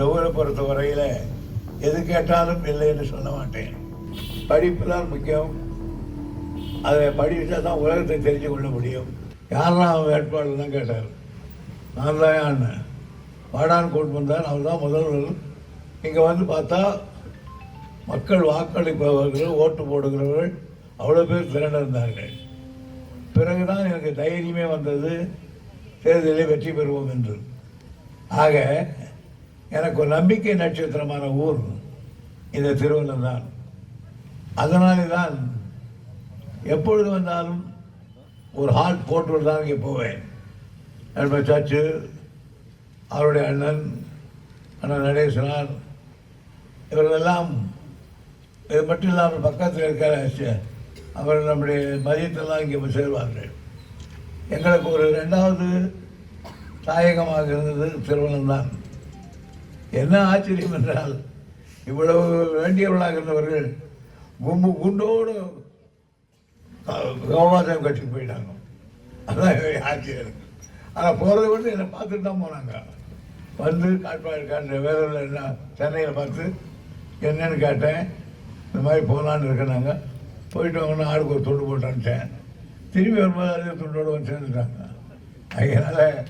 இந்த ஊரை பொறுத்த வரையில் எது கேட்டாலும் இல்லை என்று சொல்ல மாட்டேன். படிப்பு தான் முக்கியம். அதை படித்தா தான் உலகத்தை தெரிஞ்சு கொள்ள முடியும். யாரெல்லாம் அவன் வேட்பாளர் தான் கேட்டார்? நான் தான் அண்ணன் வாடான் கூட்டு வந்தார். அவர் தான் முதல்வர். இங்கே வந்து பார்த்தா மக்கள் வாக்களிப்பவர்கள் ஓட்டு போடுகிறவர்கள் அவ்வளோ பேர் திரண்டிருந்தார்கள். பிறகுதான் எனக்கு தைரியமே வந்தது. தேர்தலில் வெற்றி பெறுவோம் என்று. ஆக எனக்கு ஒரு நம்பிக்கை நட்சத்திரமான ஊர் இந்த திருவள்ளம் தான். அதனாலே தான் எப்பொழுது வந்தாலும் ஒரு ஹால் போட்டு தான் இங்கே போவேன். நண்பர் சச்சு அவருடைய அண்ணன் அண்ணன் நடேசனார் இவர்களெல்லாம் இது மட்டும் இல்லாமல் பக்கத்தில் இருக்கிற ச- அவர் நம்முடைய மதியத்தெல்லாம் இங்கே சேர்வார்கள். எங்களுக்கு ஒரு ரெண்டாவது தாயகமாக இருந்தது திருவள்ளம் தான். என்ன ஆச்சரியம் என்றால் இவ்வளவு வேண்டியவர்களாக இருந்தவர்கள் கும்பு குண்டோடு கோபாசம் கட்சிக்கு போயிட்டாங்க. அதான் ஆச்சரியம். ஆனால் போகிறத வந்து என்னை பார்த்துட்டு தான் போனாங்க. வந்து காட்பாடு காட்டுற வேலூரில் என்ன சென்னையில் பார்த்து என்னன்னு கேட்டேன். இந்த மாதிரி போகலான்னு இருக்கேனாங்க போயிட்டு வாங்கன்னா ஆளுக்கு ஒரு துண்டு போட்டு அனுப்பிச்சேன். திரும்பி வரும்போது அதே துண்டோடு வந்து சேர்ந்துட்டாங்க. அதனால்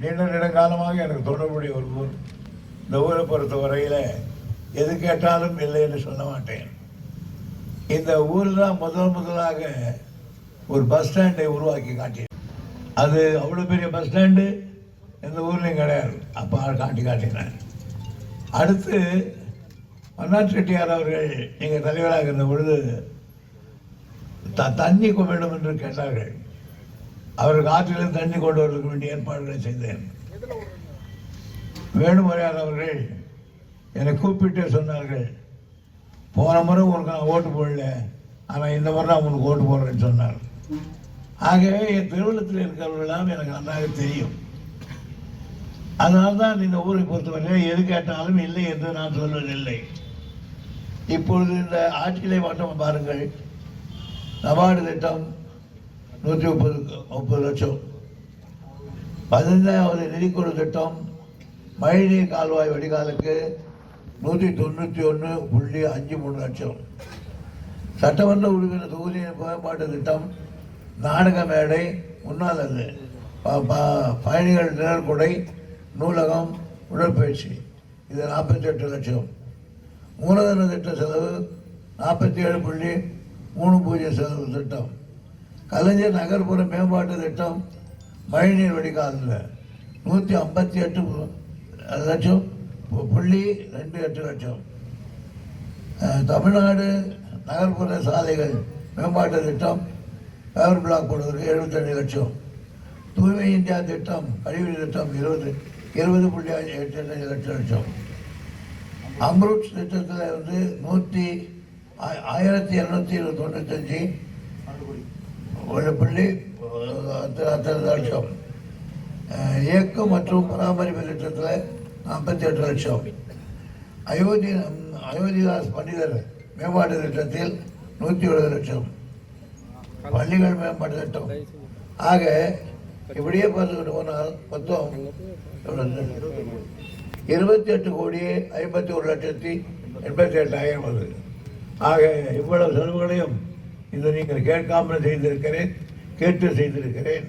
நீண்ட நெடுங்காலமாக எனக்கு தொடர்புடைய ஒரு ஊர் இந்த ஊரை பொறுத்த வரையில் எது கேட்டாலும் இல்லை என்று சொல்ல மாட்டேன். இந்த ஊரில் தான் முதல் முதலாக ஒரு பஸ் ஸ்டாண்டை உருவாக்கி காட்டினேன். அது அவ்வளோ பெரிய பஸ் ஸ்டாண்டு எந்த ஊர்லேயும் கிடையாது. அப்போ காட்டி காட்டினார். அடுத்து மன்னார் செட்டியார் அவர்கள் எங்கள் தலைவராக இருந்த பொழுது த தண்ணி வேண்டும் என்று கேட்டார்கள். அவருக்கு ஆற்றிலிருந்து தண்ணி கொண்டு வருவதற்கு வேண்டிய ஏற்பாடுகளை செய்தேன். வேணுமரையார் அவர்கள் என்னை கூப்பிட்டு சொன்னார்கள். போன முறை உனக்கு நான் ஓட்டு போடல. ஆனால் இந்த முறை நான் உனக்கு ஓட்டு போடுறேன்னு சொன்னார். ஆகவே என் திருவள்ளத்தில் இருக்கிறவர்களெல்லாம் எனக்கு நன்றாக தெரியும். அதனால தான் இந்த ஊரை பொறுத்தவரை எது கேட்டாலும் இல்லை என்று நான் சொல்வதில்லை. இப்பொழுது இந்த ஆட்சியிலே மட்டும் பாருங்கள். நபார்டு திட்டம் நூற்றி முப்பது முப்பது லட்சம். பதினைந்தாவது நிதிக்குழு திட்டம் மழைநீர் கால்வாய் வடிகாலுக்கு நூற்றி தொண்ணூற்றி ஒன்று புள்ளி அஞ்சு மூணு லட்சம். சட்டமன்ற உறுப்பினர் தொகுதியின் மேம்பாட்டு திட்டம் நாடக மேடை உண்ணாதது ப- ப- பயணிகள் நிழற்குடை நூலகம் உடற்பயிற்சி. இது நாற்பத்தி எட்டு லட்சம். மூலதன திட்ட செலவு நாற்பத்தி ஏழு புள்ளி மூணு பூஜ்ஜியம் செலவு திட்டம். கலைஞர் நகர்ப்புற மேம்பாட்டு திட்டம் மழைநீர் வடிகாலில். நூற்றி ஐம்பத்தி எட்டு லட்சம். புள்ளி ரெண்டு எட்டு லட்சம். தமிழ்நாடு நகர்ப்புற சாலைகள் மேம்பாட்டு திட்டம் பேவர் பிளாக் போடுவதற்கு எழுபத்தஞ்சு லட்சம். தூய்மை இந்தியா திட்டம் கழிவுநீர் திட்டம் இருபது இருபது புள்ளி அஞ்சு- எட்டு லட்சம் லட்சம். அம்ருட் திட்டத்தில் வந்து நூற்றி ஆயிரத்தி இரநூத்தி தொண்ணூத்தஞ்சு. ஒரு புள்ளி அத்தனை லட்சம். இயக்கம் மற்றும் பராமரிப்பு திட்டத்தில் நாற்பத்தி எட்டு லட்சம். அயோத்தி அயோத்திதாஸ் பண்டிதர் மேம்பாட்டு திட்டத்தில் நூற்றி எழுபது லட்சம். பள்ளிகள் மேம்பாட்டு திட்டம். ஆக இப்படியே பார்த்துக்கிட்டு போனால் மொத்தம் இருபத்தி எட்டு கோடியே ஐம்பத்தி ஒரு லட்சத்தி எண்பத்தி எட்டாயிரம் அது ஆக இவ்வளவு செலவுகளையும் இதை நீங்கள் கேட்காமல் செய்திருக்கிறேன் கேட்டு செய்திருக்கிறேன்.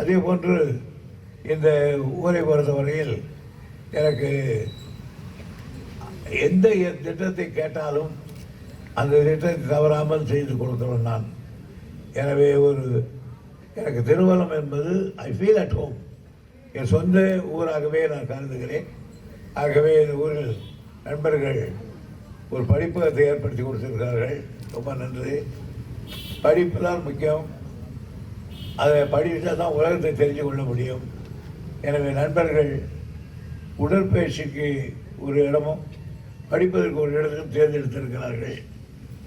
அதே போன்று இந்த ஊரை பொறுத்தவரையில் எனக்கு எந்த திட்டத்தை கேட்டாலும் அந்த திட்டத்தை தவறாமல் செய்து கொடுக்கிறோம் நான். எனவே ஒரு எனக்கு திருவள்ளம் என்பது ஐ ஃபீல் அட் ஹோம் என் சொந்த ஊராகவே நான் கருதுகிறேன். ஆகவே இந்த ஊரில் நண்பர்கள் ஒரு படிப்பகத்தை ஏற்படுத்தி கொடுத்திருக்கிறார்கள். ரொம்ப நன்றி. படிப்பு தான் முக்கியம். அதை படித்தால் தான் உலகத்தை தெரிஞ்சு கொள்ள முடியும். எனவே நண்பர்கள் உடற்பயிற்சிக்கு ஒரு இடமும் படிப்பதற்கு ஒரு இடத்துக்கும் தேர்ந்தெடுத்திருக்கிறார்கள்.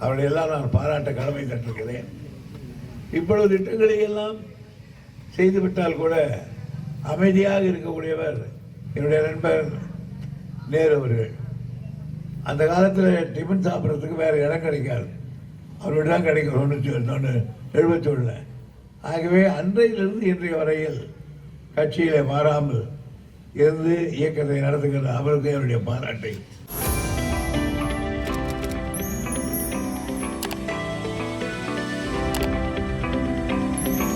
அவர்களை எல்லாம் நான் பாராட்ட கடமை கட்டிருக்கிறேன் இவ்வளவு திட்டங்களை எல்லாம் செய்துவிட்டால் கூட அமைதியாக இருக்கக்கூடியவர் என்னுடைய நண்பர் நேரு அவர்கள். அந்த காலத்தில் டிஃபன் சாப்பிட்றதுக்கு வேறு இடம் கிடைக்காது. அவர்கிட்ட தான் கிடைக்கும். தொண்ணூற்றி ஒன்று எழுபத்தி ஒன்றில் ஆகவே அன்றையிலிருந்து இன்றைய வரையில் கட்சியிலே மாறாமல் இருந்து இயக்கத்தை நடத்துகிற அவருக்கு என்னுடைய பாராட்டை.